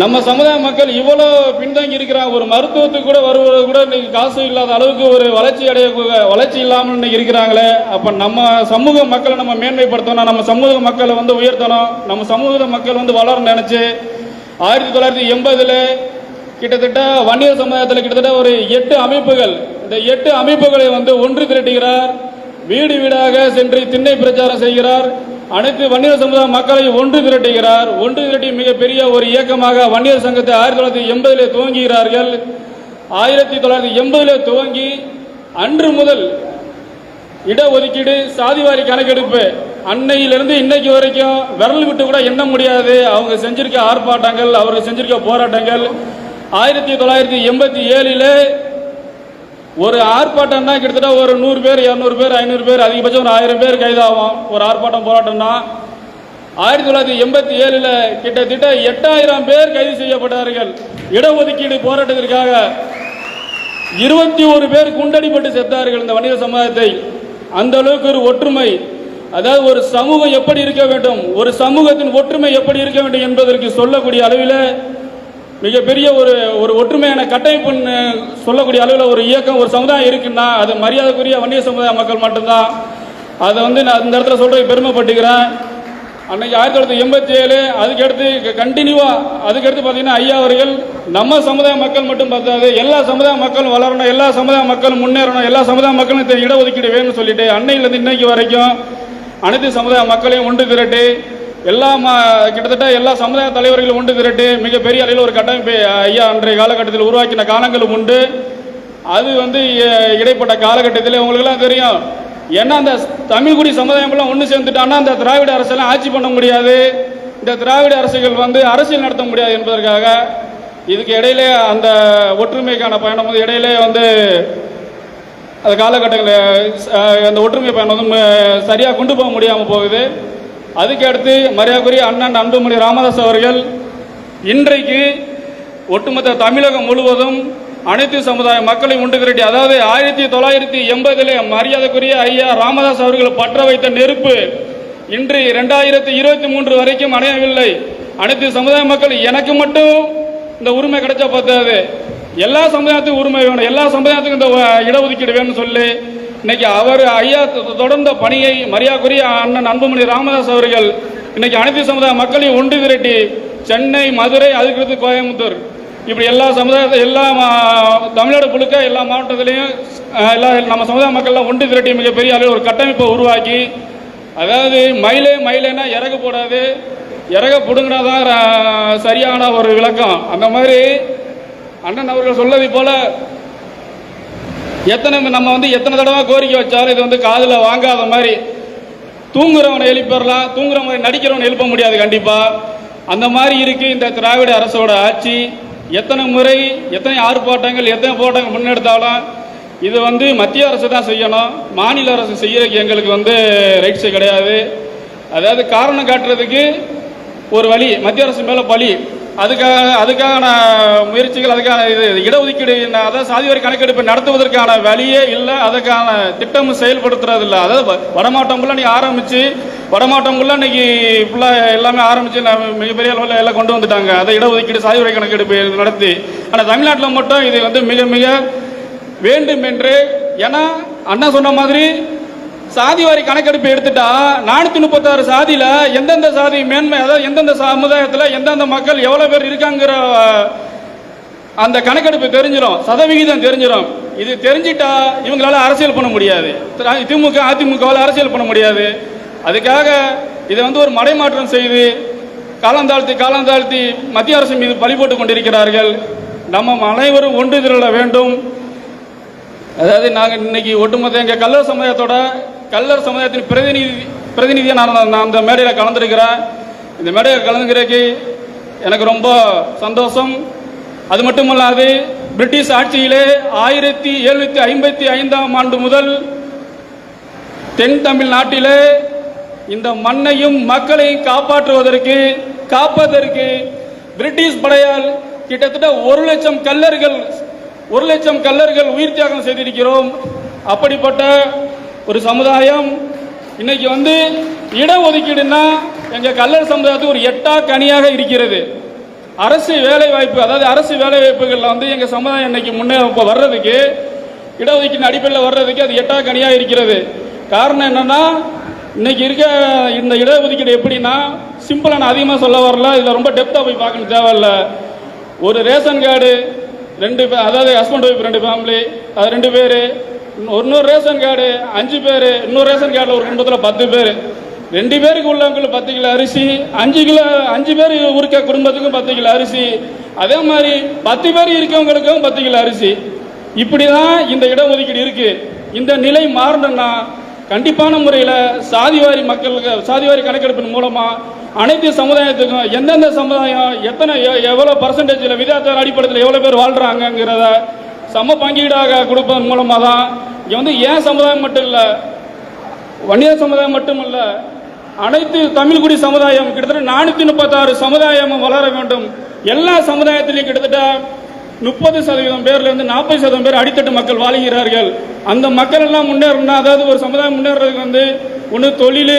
நம்ம சமுதாய மக்கள் இவ்வளோ பின்தங்கி இருக்கிறாங்க. ஒரு மருத்துவத்துக்கு கூட வருவது கூட இன்னைக்கு காசு இல்லாத அளவுக்கு ஒரு வளர்ச்சி அடைய வளர்ச்சி இல்லாமல் இன்னைக்கு இருக்கிறாங்களே. அப்போ நம்ம சமூக மக்களை நம்ம மேன்மைப்படுத்தணும். நம்ம சமூக மக்களை வந்து உயர்த்தணும். நம்ம சமூக மக்கள் வந்து வளரணும்னு நினச்சி ஆயிரத்தி தொள்ளாயிரத்தி எண்பதில் கிட்டத்தட்ட வன்னியர் சமுதாயத்தில் கிட்டத்தட்ட ஒரு எட்டு அமைப்புகள் இந்த எட்டு அமைப்புகளை வந்து ஒன்று திரட்டுகிறார். வீடு வீடாக சென்று திண்ணை பிரச்சாரம் செய்கிறார். அனைத்து வன்னியர் சமுதாய மக்களை ஒன்று திரட்டுகிறார். ஒன்று திரட்டி மிகப்பெரிய ஒரு இயக்கமாக வன்னியர் சங்கத்தை ஆயிரத்தி தொள்ளாயிரத்தி எண்பதிலே துவங்குகிறார்கள். ஆயிரத்தி தொள்ளாயிரத்தி எண்பதிலே துவங்கி அன்று முதல் இடஒதுக்கீடு சாதிவாரி கணக்கெடுப்பு அன்னையிலிருந்து இன்னைக்கு வரைக்கும் விரல் விட்டு கூட எண்ண முடியாது. அவங்க செஞ்சிருக்க ஆர்ப்பாட்டங்கள் அவர்கள் செஞ்சிருக்க போராட்டங்கள். ஆயிரத்தி தொள்ளாயிரத்தி எண்பத்தி ஏழில் ஒரு ஆர்ப்பாட்டம்னா கிட்டத்தட்ட ஒரு நூறு பேர் இரநூறு பேர் ஐநூறு பேர் அதிகபட்சம் ஒரு ஆயிரம் பேர் கைதாகும். ஒரு ஆர்ப்பாட்டம் போராட்டம்னா ஆயிரத்தி தொள்ளாயிரத்தி எண்பத்தி ஏழில் கிட்டத்தட்ட எட்டாயிரம் பேர் கைது செய்யப்பட்டார்கள். இடஒதுக்கீடு போராட்டத்திற்காக இருபத்தி ஒரு பேர் குண்டடிப்பட்டு செத்தார்கள் இந்த வணிக சமுதாயத்தை. அந்த அளவுக்கு ஒரு ஒற்றுமை. அதாவது ஒரு சமூகம் எப்படி இருக்க வேண்டும்? ஒரு சமூகத்தின் ஒற்றுமை எப்படி இருக்க வேண்டும் என்பதற்கு சொல்லக்கூடிய அளவில் மிகப்பெரிய ஒரு ஒரு ஒற்றுமையான கட்டமைப்புன்னு சொல்லக்கூடிய அளவில் ஒரு இயக்கம் ஒரு சமுதாயம் இருக்குன்னா அது மரியாதைக்குரிய வன்னிய சமுதாய மக்கள் மட்டும்தான். அதை வந்து நான் இந்த இடத்துல சொல்றது பெருமைப்பட்டுக்கிறேன். அன்னைக்கு ஆயிரத்தி தொள்ளாயிரத்தி எண்பத்தி ஏழு அதுக்கடுத்து கண்டினியூவாக அதுக்கடுத்து பார்த்தீங்கன்னா ஐயா அவர்கள் நம்ம சமுதாய மக்கள் மட்டும் பார்த்தாது எல்லா சமுதாய மக்களும் வளரணும் எல்லா சமுதாய மக்களும் முன்னேறணும் எல்லா சமுதாய மக்களும் இடஒதுக்கீடு வேணும்னு சொல்லிட்டு அன்னையிலேருந்து இன்னைக்கு வரைக்கும் அனைத்து சமுதாய மக்களையும் ஒன்று திரட்டி எல்லா ம- கிட்டத்தட்ட எல்லா சமுதாய தலைவர்களும் ஒன்று திரட்டு மிகப்பெரிய அளவில் ஒரு கட்டமைப்பை ஐயா அன்றைய காலகட்டத்தில் உருவாக்கின காலங்களும் உண்டு. அது வந்து இ- இடைப்பட்ட காலகட்டத்தில் உங்களுக்கெல்லாம் தெரியும். ஏன்னா அந்த தமிழ்குடி சமுதாயம்லாம் ஒன்று சேர்ந்துட்டான்னா அந்த திராவிட அரசெல்லாம் ஆட்சி பண்ண முடியாது. இந்த திராவிட அரசுகள் வந்து அரசியல் நடத்த முடியாது என்பதற்காக இதுக்கு இடையிலே அந்த ஒற்றுமைக்கான பயணம் வந்து இடையிலே வந்து அந்த காலகட்டங்களில் அந்த ஒற்றுமை பயணம் வந்து சரியாக கொண்டு போக முடியாமல் போகுது. அதுக்கு அடுத்து மரியாதைக்குரிய அண்ணன் அன்புமணி ராமதாஸ் அவர்கள் இன்றைக்கு ஒட்டுமொத்த தமிழகம் முழுவதும் அனைத்து சமுதாய மக்களையும் ஒன்று திரட்டி அதாவது ஆயிரத்தி தொள்ளாயிரத்தி எண்பதிலே மரியாதைக்குரிய ஐயா ராமதாஸ் அவர்கள் பற்ற வைத்த நெருப்பு இன்று இரண்டாயிரத்தி இருபத்தி மூன்று வரைக்கும் அணையவில்லை. அனைத்து சமுதாய மக்கள் எனக்கு மட்டும் இந்த உரிமை கிடைச்சா பார்த்தாது எல்லா சமுதாயத்துக்கும் உரிமை வேணும். எல்லா சமுதாயத்துக்கும் இந்த இடஒதுக்கீடு வேணும்னு சொல்லி இன்னைக்கு அவர் ஐயா தொடர்ந்த பணியை மரியாதைக்குரிய அண்ணன் அன்புமணி ராமதாஸ் அவர்கள் இன்னைக்கு அனைத்து சமுதாய மக்களையும் ஒன்று திரட்டி சென்னை மதுரை அதுக்கடுத்து கோயம்புத்தூர். இப்படி எல்லா சமுதாயத்தை எல்லா மா- தமிழ்நாடு முழுக்க எல்லா மாவட்டத்திலையும் எல்லா நம்ம சமுதாய மக்கள்லாம் ஒன்று திரட்டி மிகப்பெரிய அளவில் ஒரு கட்டமைப்பை உருவாக்கி அதாவது மயிலே மயிலேனா இறகு போடாது இறக பிடுங்கினா தான் சரியான ஒரு விளக்கம். அந்த மாதிரி அண்ணன் அவர்கள் சொல்லதை போல எத்தனை நம்ம வந்து எத்தனை தடவை கோரிக்கை வச்சாலும் இது வந்து காதில் வாங்காத மாதிரி தூங்குறவனை எழுப்பிடலாம் தூங்குற மாதிரி நடிக்கிறவனை எழுப்ப முடியாது கண்டிப்பாக அந்த மாதிரி இருக்குது இந்த திராவிட அரசோட ஆட்சி. எத்தனை முறை எத்தனை ஆர்ப்பாட்டங்கள் எத்தனை போராட்டங்கள் முன்னெடுத்தாலும் இது வந்து மத்திய அரசு தான் செய்யணும். மாநில அரசு செய்யறதுக்கு எங்களுக்கு வந்து ரைட்ஸு கிடையாது. அதாவது காரணம் காட்டுறதுக்கு ஒரு வழி மத்திய அரசு மேலே பழி. அதுக்காக அதுக்கான முயற்சிகள் அதுக்கான இது இடஒதுக்கீடு ந- அதாவது சாதிவாரி கணக்கெடுப்பு நடத்துவதற்கான வழியே இல்லை அதுக்கான திட்டமும் செயல்படுத்துறது இல்லை. அதாவது வ- நீ ஆரம்பிச்சு வடமாவட்டம் இன்னைக்கு ஃபுல்லாக எல்லாமே ஆரம்பிச்சு மிகப்பெரிய அளவில் எல்லாம் கொண்டு வந்துட்டாங்க. அதை இடஒதுக்கீடு சாதிவாரி கணக்கெடுப்பு நடத்தி. ஆனால் தமிழ்நாட்டில் மட்டும் இது வந்து மிக மிக வேண்டும் என்று ஏன்னா அண்ணா சொன்ன மாதிரி சாதிவாரி கணக்கெடுப்பு எடுத்துட்டா நானூத்தி முப்பத்தாறு சாதியில எந்தெந்த சாதி மேன்மை அதாவது எந்தெந்த சமுதாயத்தில் எந்தெந்த மக்கள் எவ்வளவு பேர் இருக்காங்கிற அந்த கணக்கெடுப்பு தெரிஞ்சிடும் சதவிகிதம் தெரிஞ்சிடும் இது தெரிஞ்சிட்டா இவங்களால அரசியல் பண்ண முடியாது. திமுக அதிமுகவால் அரசியல் பண்ண முடியாது. அதுக்காக இதை வந்து ஒரு மடைமாற்றம் செய்து காலந்தாழ்த்தி காலந்தாழ்த்தி மத்திய அரசு மீது பழிபோட்டுக் கொண்டிருக்கிறார்கள். நம்ம அனைவரும் ஒன்று திரள வேண்டும். அதாவது நாங்கள் இன்னைக்கு ஒட்டுமொத்த எங்கள் கல்லர் சமுதாயத்தோட கல்லர் சமுதாயத்தின் பிரதிநிதி பிரதிநிதியாக நான் நான் அந்த மேடையில் கலந்துருக்கிறேன். இந்த மேடையில் கலந்துக்கிறதுக்கு எனக்கு ரொம்ப சந்தோஷம். அது மட்டுமல்லாது பிரிட்டிஷ் ஆட்சியிலே ஆயிரத்தி எழுநூற்றி ஐம்பத்தி ஐந்தாம் ஆண்டு முதல் தென் தமிழ்நாட்டிலே இந்த மண்ணையும் மக்களையும் காப்பாற்றுவதற்கு காப்பதற்கு பிரிட்டிஷ் படையால் கிட்டத்தட்ட ஒரு லட்சம் கல்லர்கள் ஒரு லட்சம் கல்லர்கள் உயிர் தியாகம் செய்திருக்கிறோம். அப்படிப்பட்ட ஒரு சமுதாயம் இன்னைக்கு வந்து இடஒதுக்கீடுன்னா எங்க கல்லர் சமுதாயத்துக்கு ஒரு எட்டா கனியாக இருக்கிறது. அரசு வேலை வாய்ப்பு அதாவது அரசு வேலை வாய்ப்புகளில் வந்து எங்கள் சமுதாயம் இன்னைக்கு முன்னே இப்போ வர்றதுக்கு இடஒதுக்கீடு அடிப்படையில் வர்றதுக்கு அது எட்டா கனியாக இருக்கிறது. காரணம் என்னன்னா இன்னைக்கு இருக்க இந்த இடஒதுக்கீடு எப்படின்னா சிம்பிளாக நான் அதிகமாக சொல்ல வரல இதில் ரொம்ப டெப்த்தாக போய் பார்க்கணும் தேவையில்ல. ஒரு ரேஷன் கார்டு ரெண்டு பேர் அதாவது ஹஸ்பண்ட் ஒய்ஃப் ரெண்டு ஃபேமிலி அது ரெண்டு பேர். இன்னொரு ரேஷன் கார்டு அஞ்சு பேர். இன்னொரு ரேஷன் கார்டில் ஒரு குடும்பத்தில் பத்து பேர். ரெண்டு பேருக்கு உள்ளவங்களுக்கு பத்து கிலோ அரிசி அஞ்சு கிலோ அஞ்சு பேர் இருக்க குடும்பத்துக்கும் பத்து கிலோ அரிசி. அதே மாதிரி பத்து பேர் இருக்கவங்களுக்கும் பத்து கிலோ அரிசி. இப்படி தான் இந்த இடஒதுக்கீடு இருக்குது இந்த நிலை மாறணும்னா கண்டிப்பான முறையில் சாதிவாரி மக்களுக்கு சாதிவாரி கணக்கெடுப்பின் மூலமாக அனைத்து சமுதாயத்துக்கும் எந்தெந்த சமுதாயம் எத்தனை எ- பர்சன்டேஜில் விதாச்சார அடிப்படையில் எவ்வளோ பேர் வாழ்கிறாங்கங்கிறத சம பங்கீடாக கொடுப்பதன் மூலமாக தான் இங்கே வந்து ஏன் சமுதாயம் மட்டும் இல்லை வன்னியர் சமுதாயம் மட்டுமல்ல அனைத்து தமிழ்குடி சமுதாயம் கிட்டத்தட்ட நானூற்றி முப்பத்தாறு சமுதாயமும் வளர வேண்டும். எல்லா சமுதாயத்திலையும் கிட்டத்தட்ட முப்பது சதவீதம் பேர்லேருந்து நாற்பது சதவீதம் பேர் அடித்தட்டு மக்கள் வாழுகிறார்கள். அந்த மக்கள் எல்லாம் முன்னேறணும்னா அதாவது ஒரு சமுதாயம் முன்னேறதுக்கு வந்து ஒன்று தொழில்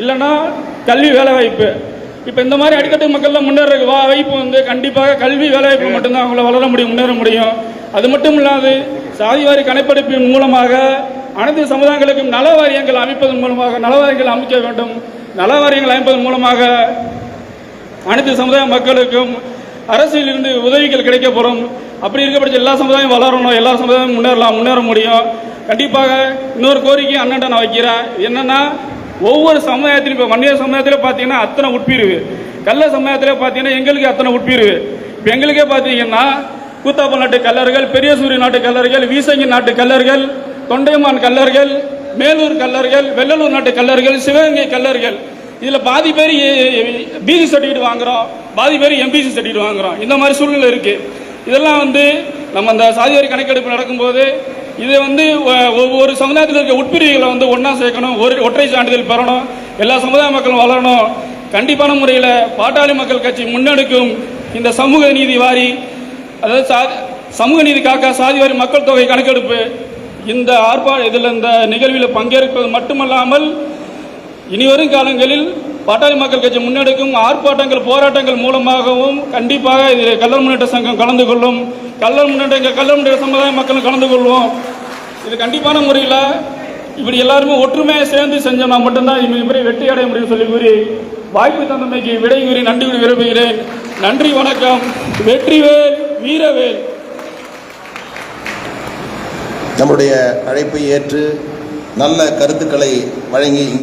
இல்லைன்னா கல்வி வேலைவாய்ப்பு. இப்போ இந்த மாதிரி அடித்தட்டு மக்கள்லாம் முன்னேற வா வாய்ப்பு வந்து கண்டிப்பாக கல்வி வேலைவாய்ப்பு மட்டும்தான் அவங்கள வளர முடியும் முன்னேற முடியும். அது மட்டும் இல்லாது சாதிவாரி கணக்கெடுப்பின் மூலமாக அனைத்து சமுதாயங்களுக்கும் நல வாரியங்கள் அமைப்பதன் மூலமாக நல வாரியங்கள் அமைக்க வேண்டும். நல வாரியங்கள் அமைப்பதன் மூலமாக அனைத்து சமுதாய மக்களுக்கும் அரசியலிருந்து உதவிகள் உதவிகள் கிடைக்கப்படும் அப்படி இருக்கப்பட்ட எல்லா சமுதாயம் வளரணும் எல்லா சமுதாயம் முன்னேறலாம் முன்னேற முடியும். கண்டிப்பாக இன்னொரு கோரிக்கை அண்ணன்ட்ட நான் வைக்கிறேன் என்னன்னா ஒவ்வொரு சமுதாயத்திலும் இப்போ வன்னியர் சமுதாயத்தில் பார்த்தீங்கன்னா அத்தனை உட்பிரிவு. கள்ள சமுதாயத்தில் பார்த்தீங்கன்னா எங்களுக்கு அத்தனை உட்பிரிவு. இப்போ எங்களுக்கே பார்த்தீங்கன்னா கூத்தாப்பல் நாட்டு கல்லர்கள் பெரியசூரி நாட்டு கல்லர்கள் வீசங்கி நாட்டு கல்லர்கள் தொண்டைமான் கல்லர்கள் மேலூர் கல்லர்கள் வெள்ளலூர் நாட்டு கல்லர்கள் சிவகங்கை கல்லர்கள் இதில் பாதி பேர் பிசி சர்டிஃபிகேட் வாங்குறோம். பாதி பேர் எம்பிசி சர்டிஃபிகேட் வாங்குறோம். இந்த மாதிரி சூழ்நிலை இருக்குது இதெல்லாம் வந்து நம்ம அந்த சாதிவாரி கணக்கெடுப்பு நடக்கும்போது இது வந்து ஒவ்வொரு சமுதாயத்தில் இருக்க உட்பிரிவுகளை வந்து ஒன்றா சேர்க்கணும் ஒரு ஒற்றை சான்றிதழ் பெறணும் எல்லா சமுதாய மக்களும் வளரணும். கண்டிப்பான முறையில் பாட்டாளி மக்கள் கட்சி முன்னெடுக்கும் இந்த சமூக நீதி வாரி அதாவது சா- சமூக நீதி காக்க சாதிவாரி மக்கள் தொகை கணக்கெடுப்பு இந்த ஆர்ப்பாட்ட இதில் இந்த நிகழ்வில் பங்கேற்பது மட்டுமல்லாமல் இனிவரும் காலங்களில் பாட்டாளி மக்கள் கட்சி முன்னெடுக்கும் ஆர்ப்பாட்டங்கள் போராட்டங்கள் மூலமாகவும் கண்டிப்பாக இதில் கல்லர் முன்னேற்ற சங்கம் கலந்து கொள்ளும். கல்லர் முன்னேற்ற கல்லர் முன்னேற்ற சமுதாய மக்களும் கலந்து கொள்வோம். இது கண்டிப்பான முறையில் இப்படி எல்லாருமே ஒற்றுமையாக சேர்ந்து செஞ்சோம்னா மட்டும்தான் இது மிகப்பெரிய வெற்றி அடைய முடியும் சொல்லி கூறி வாய்ப்பு தந்தமைக்கு விடை கூறி நன்றி கூறி விரும்புகிறேன். நன்றி வணக்கம். வெற்றிவேல் வீரவேல். நம்முடைய அழைப்பை ஏற்று நல்ல கருத்துக்களை வழங்கி